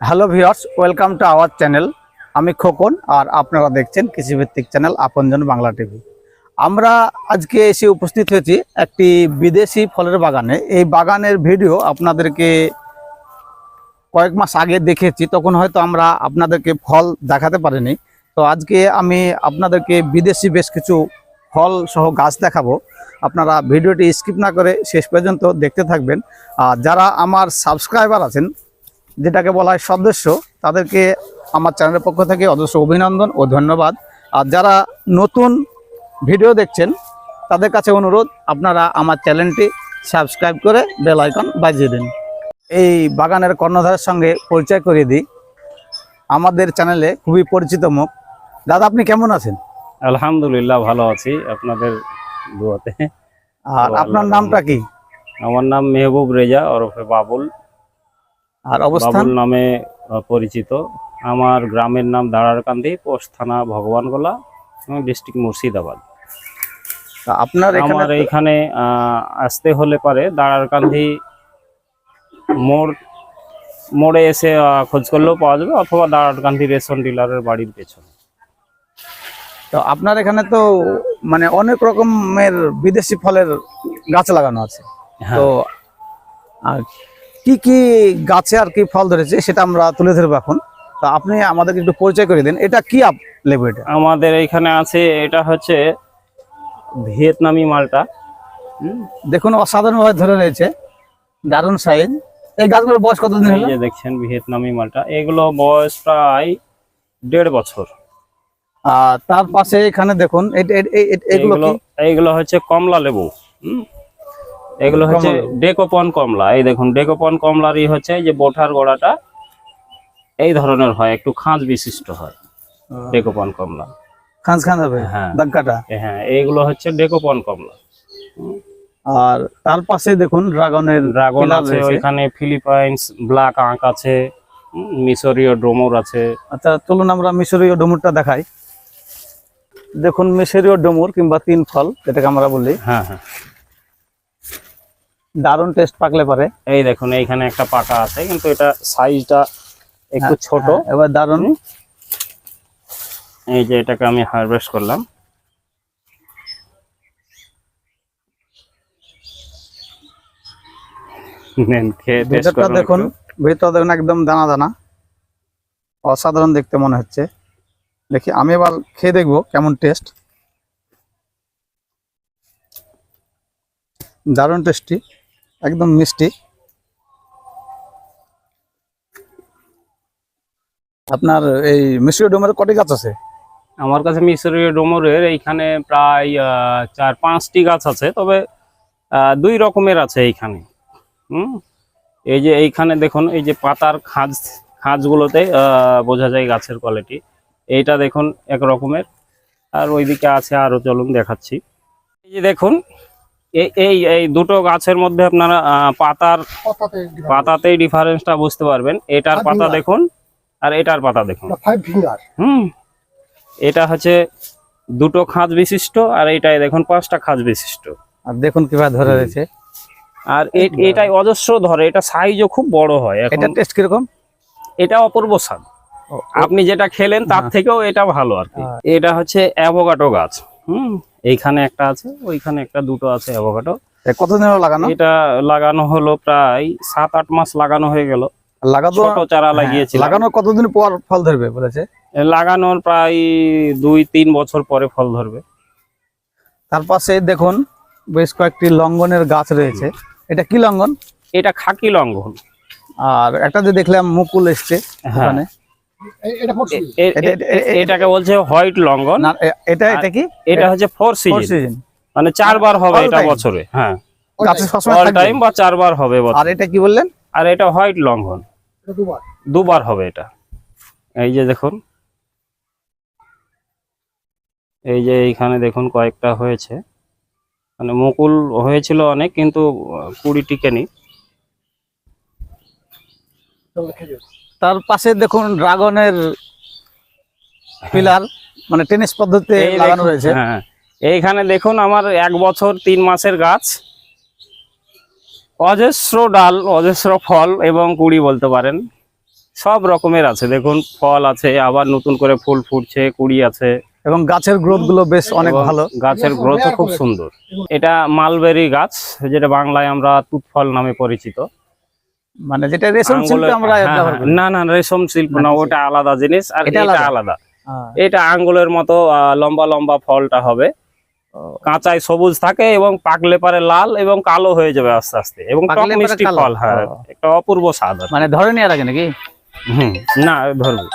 Hello viewers, welcome to our channel. আমি খোকন আর আপনারা দেখছেন কৃষিভিত্তিক চ্যানেল আপনজন বাংলা টিভি। আমরা আজকে এসে উপস্থিত হয়েছি একটি বিদেশি ফলের বাগানে। এই বাগানের ভিডিও আপনাদেরকে কয়েক মাস আগে দেখেছি, তখন হয়তো আমরা আপনাদেরকে ফল দেখাতে পারিনি। তো আজকে আমি আপনাদেরকে বিদেশি বেশ কিছু ফল সহ গাছ দেখাবো। আপনারা ভিডিওটি স্কিপ না করে শেষ পর্যন্ত দেখতে থাকবেন। আর যারা আমার সাবস্ক্রাইবার আছেন যেটাকে বলা হয় সদস্য তাদেরকে আমার চ্যানেলের পক্ষ থেকে অজস্র অভিনন্দন ও ধন্যবাদ। আর যারা নতুন ভিডিও দেখছেন তাদের কাছে অনুরোধ আপনারা আমার চ্যানেলটি সাবস্ক্রাইব করে বেল আইকন বাজিয়ে দিন। এই বাগানের কর্ণধারের সঙ্গে পরিচয় করিয়ে দিই। আমাদের চ্যানেলে খুবই পরিচিত মুখ। দাদা আপনি কেমন আছেন? আলহামদুলিল্লাহ ভালো আছি। আপনাদের দুয়াতে। আর আপনার নামটা কি? আমার নাম মেহবুব রেজা ওরফে বাবুল। আর অবস্থান? নামে পরিচিত। আমার গ্রামের নাম দাঁড়ারকান্দি পোস্ট থানা ভগবানগোলা ডিস্ট্রিক্ট মুর্শিদাবাদ। তা আপনার আমার এইখানে আসতে হলে পারে দাঁড়ারকান্দি মোড় মোড়ে এসে খোঁজ করলেও পাওয়া যাবে অথবা দাঁড়ারকান্দি রেশন ডিলারের বাড়ির পেছনে। তো আপনার এখানে তো মানে অনেক রকমের বিদেশি ফলের গাছ লাগানো আছে। হ্যাঁ। তো আর কি কি গাছে আর কি ফল ধরেছে সেটা আমরা তুলে ধরবো এখন। তো আপনি আমাদেরকে একটু পরিচয় করে দিন এটা কি আপ লেবু এটা? আমাদের এইখানে আছে এটা হচ্ছে ভিয়েতনামি মালটা। দেখুন অসাধারণভাবে ধরে রয়েছে। দারুণ সাইজ এই গাছগুলোর বয়স কতদিন হলো? দেখছেন ভিয়েতনামি মালটা এগুলো বয়স প্রায় দেড় বছর। আর তার পাশে এখানে দেখুন এগুলো এগুলো এইগুলো হচ্ছে কমলা লেবু। হুম, এগুলো হচ্ছে ডেকোপন কমলা। এই দেখুন ডেকোপন কমলারই হচ্ছে যে বোঠার গোড়াটা এই ধরনের হয় একটু খাঁজ বিশিষ্ট হয় ডেকোপন কমলা। খাঁজ খাঁজ হবে? হ্যাঁ। হ্যাঁ এইগুলো হচ্ছে ডেকোপন কমলা। আর তার পাশে দেখুন ড্রাগনের ড্রাগন আছে। ওইখানে ফিলিপাইন্স ব্ল্যাক আঁক আছে মিশরীয় ডোমর আছে। আচ্ছা চলুন আমরা মিশরীয় ডুমুরটা দেখাই। দেখুন মিশরীয় ডুমুর কিংবা তিন ফল যেটাকে আমরা বলি। হ্যাঁ হ্যাঁ। দারুণ টেস্ট পাকলে পারে। এই দেখুন এইখানে একটা পাকা আছে কিন্তু এটা সাইজটা একটু ছোট। হ্যাঁ, এবার দারুণ। এই যে এটাকে আমি হারভেস্ট করলাম। ভেতরটা দেখুন। ভেতর দেখুন একদম দানা দানা অসাধারণ দেখতে মনে হচ্ছে। দেখি আমি এবার খেয়ে দেখব কেমন টেস্ট দারুণ টেস্টি একদম মিষ্টি। আপনার এই মিশ্রী ডোমের কটি গাছ আছে? আমার কাছে মিশরীয় ডোমরের এইখানে প্রায় চার পাঁচটি গাছ আছে, তবে দুই রকমের আছে এইখানে। হুম? এই যে এইখানে দেখুন, এই যে পাতার খাঁজ, খাঁজগুলোতে বোঝা যায় গাছের কোয়ালিটি এইটা দেখুন এক রকমের। আর ওইদিকে আছে আরও চলুন দেখাচ্ছি। এই যে দেখুন এই এই এই দুটো গাছের মধ্যে আপনারা পাতার পাতাতেই ডিফারেন্সটা বুঝতে পারবেন। এটার পাতা দেখুন আর এটার পাতা দেখুন। হুম এটা হচ্ছে দুটো খাঁজ বিশিষ্ট আর এটাই দেখুন পাঁচটা খাঁজ বিশিষ্ট। আর দেখুন কীভাবে ধরে রয়েছে। আর এ- এটাই অজস্র ধরে এটা সাইজও খুব বড় হয় এখন। এটা টেস্ট কীরকম? এটা অপূর্ব স্বাদ। আপনি যেটা খেলেন তার হ্যাঁ। থেকেও এটা ভালো আর কি। হ্যাঁ। এটা হচ্ছে অ্যাভোকাটো গাছ। হুম এইখানে একটা আছে ওইখানে একটা দুটো আছে অ্যাভোকাটো এ কতদিন হলো লাগানো? এটা লাগানো হলো প্রায় সাত আট মাস লাগানো হয়ে গেল। আর লাগানো ছোট চারা হ্যাঁ, লাগিয়েছিলাম। লাগানো কতদিন পর ফল ধরবে বলেছে? লাগানোর প্রায় দুই তিন বছর পরে ফল ধরবে। তার পাশে দেখুন বেশ কয়েকটি লঙ্ঘনের গাছ রয়েছে। এটা কি লঙ্ঘন এটা খাকি লঙ্ঘন আর একটা যে দেখলাম মুকুল এসছে হ্যাঁ। ওখানে। এটাকে বলছে হোয়াইট লঙ্ঘন। এটা এটা কি? এটা হচ্ছে ফোর সিজন মানে চারবার হবে এটা বছরে হ্যাঁ। অল টাইম বা চারবার হবে বছরে। আর এটা কি বললেন? আর এটা হোয়াইট লঙ্ঘন। দুবার। দুবার হবে এটা। এই যে দেখুন। এই যে এইখানে দেখুন কয়েকটা হয়েছে। মানে মুকুল হয়েছিল অনেক কিন্তু কুড়ি টিকেনি। তার পাশে দেখুন ড্রাগনের পিলার মানে টেনিস পদ্ধতিতে লাগানো রয়েছে। হ্যাঁ এইখানে দেখুন আমার এক বছর তিন মাসের গাছ। অজস্র ডাল অজস্র ফল এবং কুড়ি বলতে পারেন। সব রকমের আছে দেখুন ফল আছে আবার নতুন করে ফুল ফুটছে কুড়ি আছে। এবং গাছের গ্রোথগুলো বেশ অনেক ভালো। গাছের গ্রোথও খুব সুন্দর। এটা মালবেরি গাছ যেটা বাংলায় আমরা তুত ফল নামে পরিচিত। মানে যেটা রেশম শিল্পে আমরা হ্যাঁ, হ্যাঁ, না না রেশম শিল্প না ওটা আলাদা জিনিস আর এটা আলাদা? হ্যাঁ। এটা আঙ্গুলের মতো লম্বা লম্বা ফলটা হবে। কাঁচায় সবুজ থাকে এবং পাকলে পারে লাল এবং কালো হয়ে যাবে আস্তে আস্তে। এবং টক মিষ্টি ফল হ্যাঁ একটা অপূর্ব স্বাদ মানে ধরে নেওয়ার আগে নাকি? হুম না ধরবে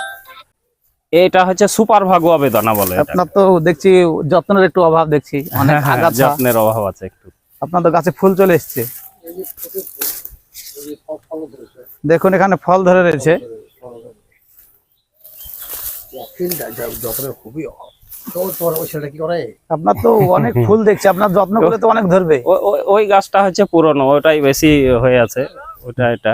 এটা হচ্ছে সুপার ভাগুয়া বেদানা বলে আপনার তো দেখছি যত্নের একটু অভাব দেখছি অনেক যত্নের অভাব আছে একটু। আপনার তো গাছে ফুল চলে এসছে এই যে প্রচুর ফুল, এই যে ফল ফল ধরেছে দেখুন এখানে ফল ধরে রয়েছে। আপনার তো অনেক ফুল দেখছি আপনার যত্ন করলে তো অনেক ধরবে। ওই গাছটা হচ্ছে পুরনো ওটাই বেশি হয়ে আছে ওটা এটা।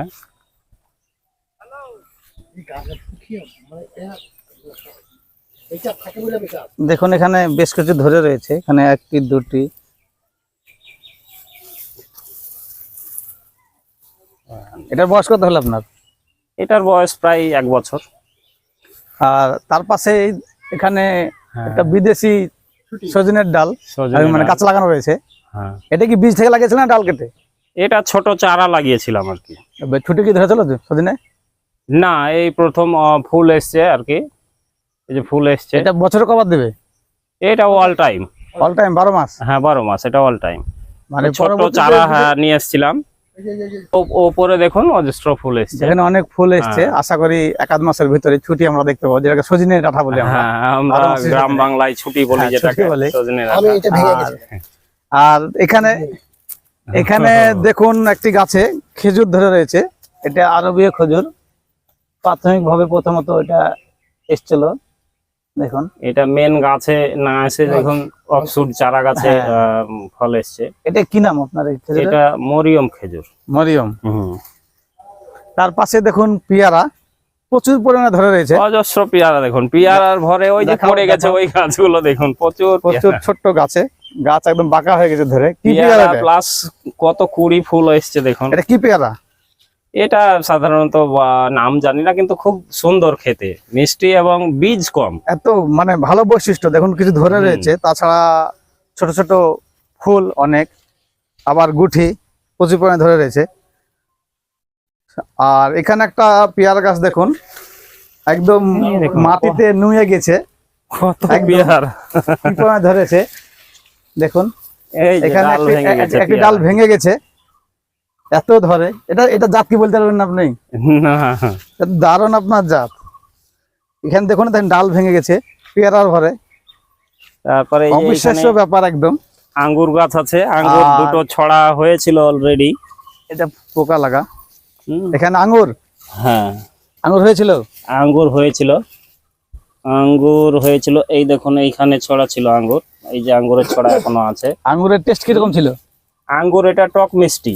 দেখুন এখানে বেশ কিছু ধরে রয়েছে এখানে একটি দুটি। এটার বয়স কত হলো আপনার? এটার বয়স প্রায় এক বছর। আর তার পাশে এখানে হ্যাঁ, একটা বিদেশি সজনের ডাল সজনে মানে। গাছ লাগানো রয়েছে। হ্যাঁ। এটা কি বীজ থেকে লাগিয়েছিল না ডাল কেটে? এটা ছোট চারা লাগিয়েছিলাম আর কি। ছুটি কি ধরেছিল সজনে? না এই প্রথম ফুল এসছে আর কি। এই যে ফুল এসছে। এটা বছরে কবার দেবে? এটা অল টাইম অল টাইম বারো মাস? হ্যাঁ বারো মাস এটা অল টাইম মানে ছোট চারা হ্যাঁ নিয়ে এসেছিলাম। ওপরে দেখুন অজস্র ফুল এসছে। যেখানে অনেক ফুল এসছে। হ্যাঁ। আশা করি এক আধ মাসের ভিতরে ছুটি আমরা দেখতে পাবো যেটাকে সজনে ডাঁটা বলি আমরা। হ্যাঁ গ্রাম বাংলায় ছুটি বলি হ্যাঁ, যেটাকে আর- এখানে এখানে দেখুন একটি গাছে খেজুর ধরে রয়েছে। এটা আরবীয় খেজুর। প্রাথমিক ভাবে প্রথমত এটা এসছিল। দেখুন। এটা মেন গাছে না এসে দেখুন অফসুট চারা গাছে হ্যাঁ। আহ, ফল এসছে। এটা কি নাম আপনার এটা মরিয়ম খেজুর। মরিয়ম। তার পাশে দেখুন পিয়ারা প্রচুর পরিমাণে ধরে রয়েছে। অজস্র পেয়ারা দেখুন পেয়ারার ভরে ওই যে পড়ে গেছে ওই গাছগুলো দেখুন প্রচুর প্রচুর ছোট্ট গাছে গাছ একদম বাঁকা হয়ে গেছে ধরে। কি পেয়ারা পেয়ারা প্লাস কত কুড়ি ফুল এসছে দেখুন। এটা কি পেয়ারা? এটা সাধারণত নাম জানি না কিন্তু খুব সুন্দর খেতে। মিষ্টি এবং বীজ কম। এত মানে ভালো বৈশিষ্ট্য। দেখুন কিছু ধরে রয়েছে। তাছাড়া ছোট ছোট ফুল অনেক। আবার গুঠি প্রচুর পরিমাণে ধরে রয়েছে। আর এখানে একটা পেয়ারা গাছ দেখুন। একদম মাটিতে নুয়ে গেছে। ধরেছে। দেখুন এখানে একটি ডাল ভেঙে গেছে। এত ধরে? এটা এটা জাত কি বলতে পারবেন আপনি? এটা দারুণ আপনার জাত। এখানে দেখুন দেখেন ডাল ভেঙে গেছে পেয়ারার ভরে। তারপরে অবিশ্বাস্য ব্যাপার একদম। আঙ্গুর গাছ আছে। আঙ্গুর দুটো ছড়া হয়েছিল অলরেডি এটা পোকা লাগা। এখানে আঙ্গুর? হ্যাঁ। আঙ্গুর হয়েছিল? আঙ্গুর হয়েছিল। আঙ্গুর হয়েছিল এই দেখুন এইখানে ছড়া ছিল আঙ্গুর। এই যে আঙ্গুরের ছড়া এখনও আছে। আঙ্গুরের টেস্ট কীরকম ছিল? আঙ্গুর এটা টক মিষ্টি।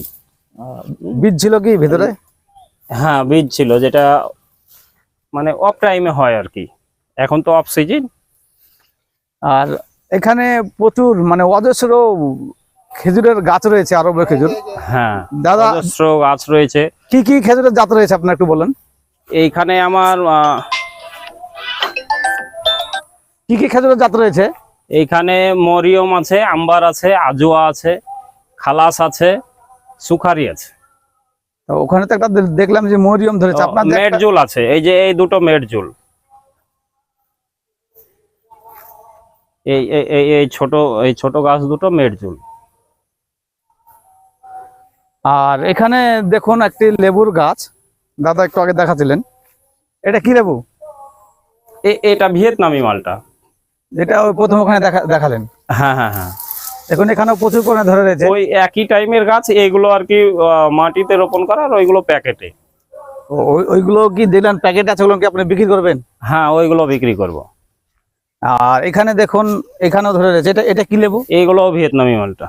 বীজ ছিল কি ভিতরে? হ্যাঁ বীজ ছিল যেটা মানে অফ টাইমে হয় আর কি। এখন তো অফ সিজন আর এখানে প্রচুর মানে অজস্র খেজুরের গাছ রয়েছে আরব খেজুর। হ্যাঁ দাদা অজস্র গাছ রয়েছে। কি কি খেজুরের জাত রয়েছে আপনি একটু বলেন? এইখানে আমার কি কি খেজুরের জাত রয়েছে? এইখানে মরিয়ম আছে আম্বার আছে আজুয়া আছে খালাস আছে সুখারি আছে। তো ওখানে তো একটা দেখলাম যে মরিয়ম ধরেছে। আপনার মেডজুল আছে। এই যে এই দুটো মেডজুল এই এই- এই ছোট এই ছোট গাছ দুটো মেডজুল আর এখানে দেখুন একটি লেবুর গাছ। দাদা একটু আগে দেখাছিলেন। এটা কি লেবু? এটা ভিয়েতনামি মালটা। যেটা প্রথম ওখানে দেখা- দেখালেন। হ্যাঁ হ্যাঁ হ্যাঁ। দেখুন এখানেও প্রচুর পরিমাণে ধরে রয়েছে। ওই একই টাইমের গাছ এইগুলো আর কি মাটিতে রোপণ করা আর ওইগুলো প্যাকেটে। ওইগুলো কি দেখলেন প্যাকেট আছে ওগুলো কি আপনি বিক্রি করবেন? হ্যাঁ ওইগুলো বিক্রি করব। আর এখানে দেখুন এখানেও ধরে রয়েছে। এটা এটা কি লেবু? এইগুলো ভিয়েতনামি মালটা।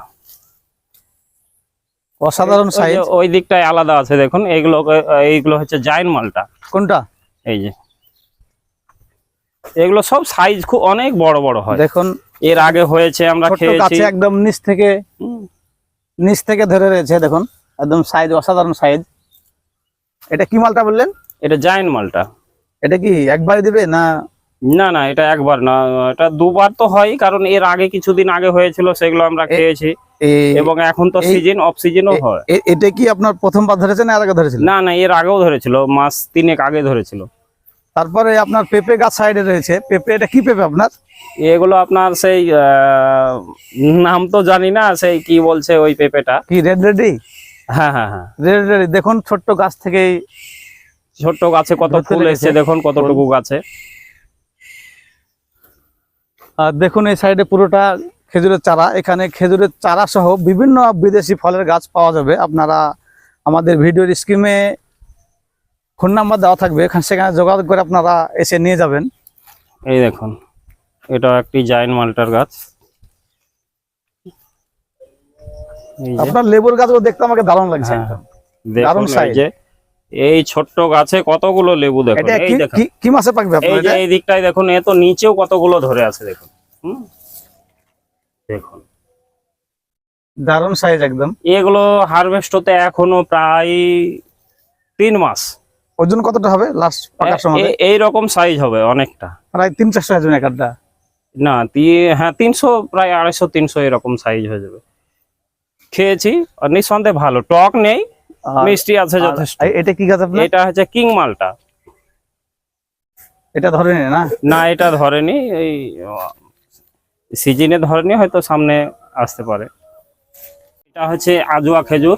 অসাধারণ সাইজ ওই দিকটায় আলাদা আছে দেখুন এইগুলো এইগুলো হচ্ছে জাইন মালটা। কোনটা? এই যে। এগুলো সব সাইজ খুব অনেক বড় বড় হয়। দেখুন এর আগে হয়েছে আমরা খেয়েছি। একদম নিচ থেকে নিচ থেকে ধরে রয়েছে দেখুন একদম সাইজ অসাধারণ সাইজ। এটা কি মালটা বললেন? এটা জায়েন্ট মালটা। এটা কি একবারে দিবে না? না না এটা একবার না এটা দুবার তো হয় কারণ এর আগে কিছুদিন আগে হয়েছিল সেগুলো আমরা খেয়েছি। এবং এখন তো সিজন অফ সিজনও হয়। এটা কি আপনার প্রথমবার ধরেছে না এর আগে ধরেছিল? না না এর আগেও ধরেছিল মাস তিনেক আগে ধরেছিল। তারপরে আপনার পেঁপে গাছ সাইডে রয়েছে। পেঁপে এটা কি পেঁপে আপনার? এগুলো আপনার সেই নাম তো জানি না সেই কি বলছে ওই পেঁপেটা। কি রেড রেডি হ্যাঁ হ্যাঁ হ্যাঁ। রেড রেডি দেখুন ছোট্ট গাছ থেকেই ছোট্ট গাছে কত ফুল। এসছে দেখুন কতটুকু গাছে। আর দেখুন এই সাইডে পুরোটা খেজুরের চারা। এখানে খেজুরের চারা সহ বিভিন্ন বিদেশি ফলের গাছ পাওয়া যাবে। আপনারা আমাদের ভিডিওর স্ক্রিমে ফোন নাম্বার দেওয়া থাকবে এখানে সেখানে যোগাযোগ করে আপনারা এসে নিয়ে যাবেন। এই দেখুন এটা একটি জাইন মালটার গাছ। আপনার লেবুর গাছগুলো দেখতে আমাকে দারুণ লাগছে হ্যাঁ, দারুণ এই এই ছোট্ট গাছে কতগুলো লেবু দেখুন এই কি- দেখুন। কি- মাসে পাকবে আপনার এই দিকটায় দেখুন এ তো নিচেও কতগুলো ধরে আছে দেখুন। দেখুন। দারুণ সাইজ একদম। এগুলো হারভেস্ট হতে এখনও প্রায় তিন মাস। ওজন কতটা হবে? লাস্ট পাকার সময়? এই রকম সাইজ হবে অনেকটা। প্রায় তিন চারশো ওজন একটা না হ্যাঁ তিনশো প্রায় আড়াইশো তিনশো এরকম সাইজ হয়ে যাবে। খেয়েছি আর নিঃসন্দেহে ভালো। টক নেই মিষ্টি আছে যথেষ্ট। এটা কি গাছ আপনার? এটা হচ্ছে কিং মালটা। এটা ধরে নে? না না এটা ধরেনি। এই সিজনে ধরেনি হয়তো সামনে আসতে পারে। এটা হচ্ছে আজুয়া খেজুর।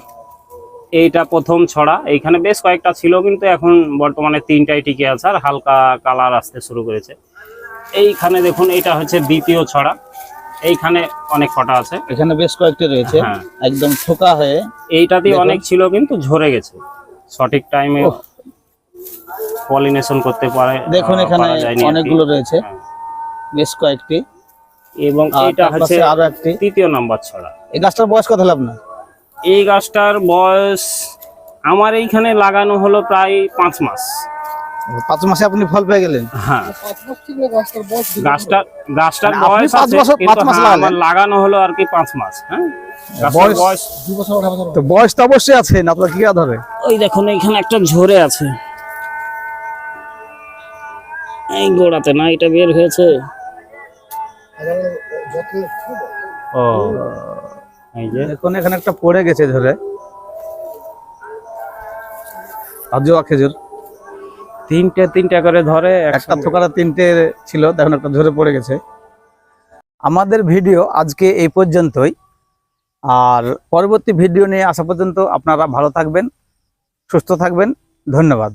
এইটা প্রথম ছড়া। এইখানে বেশ কয়েকটা ছিল কিন্তু এখন বর্তমানে তিনটাই টিকে আছে আর হালকা কালার আসতে শুরু করেছে। এইখানে দেখুন এটা হচ্ছে দ্বিতীয় ছড়া। এইখানে অনেক কটা আছে। এখানে বেশ কয়েকটি রয়েছে। হ্যাঁ। একদম ঠোকা হয়ে এইটাতেই। অনেক ছিল কিন্তু ঝরে গেছে। সঠিক টাইমে পলিনেশন করতে পারে দেখুন এখানে। অনেকগুলো রয়েছে। হ্যাঁ। বেশ কয়েকটি। এবং এটা হচ্ছে আরও একটি। তৃতীয় নাম্বার ছড়া। এই গাছটার বয়স কত হলো আপনার এই গাছটার বয়স আমার এইখানে লাগানো হলো প্রায় পাঁচ মাস। পাঁচ মাসে আপনি ফল পেয়ে গেলেন? হ্যাঁ। ছিল গাছটার বয়স গাছটার গাছটার মানে আপনি বয়স পাঁচ বছর- পাঁচ মাস হ্যাঁ, লাগানো হলো আর কি পাঁচ মাস হ্যাঁ? বয়স- তো অবশ্যই আছে আপনার কি ধরে? ওই দেখুন এইখানে একটা ঝরে আছে। এই গোড়াতে না এটা বের হয়েছে। ও। এই যে। এখন এখানে একটা পড়ে গেছে ধরে আজুয়া খেজুর। তিনটে তিনটে করে ধরে একটা। থোকারা তিনটে ছিল দেখুন একটা ঝরে পড়ে গেছে। আমাদের ভিডিও আজকে এই পর্যন্তই। আর পরবর্তী ভিডিও নিয়ে আসা পর্যন্ত আপনারা ভালো থাকবেন সুস্থ থাকবেন। ধন্যবাদ।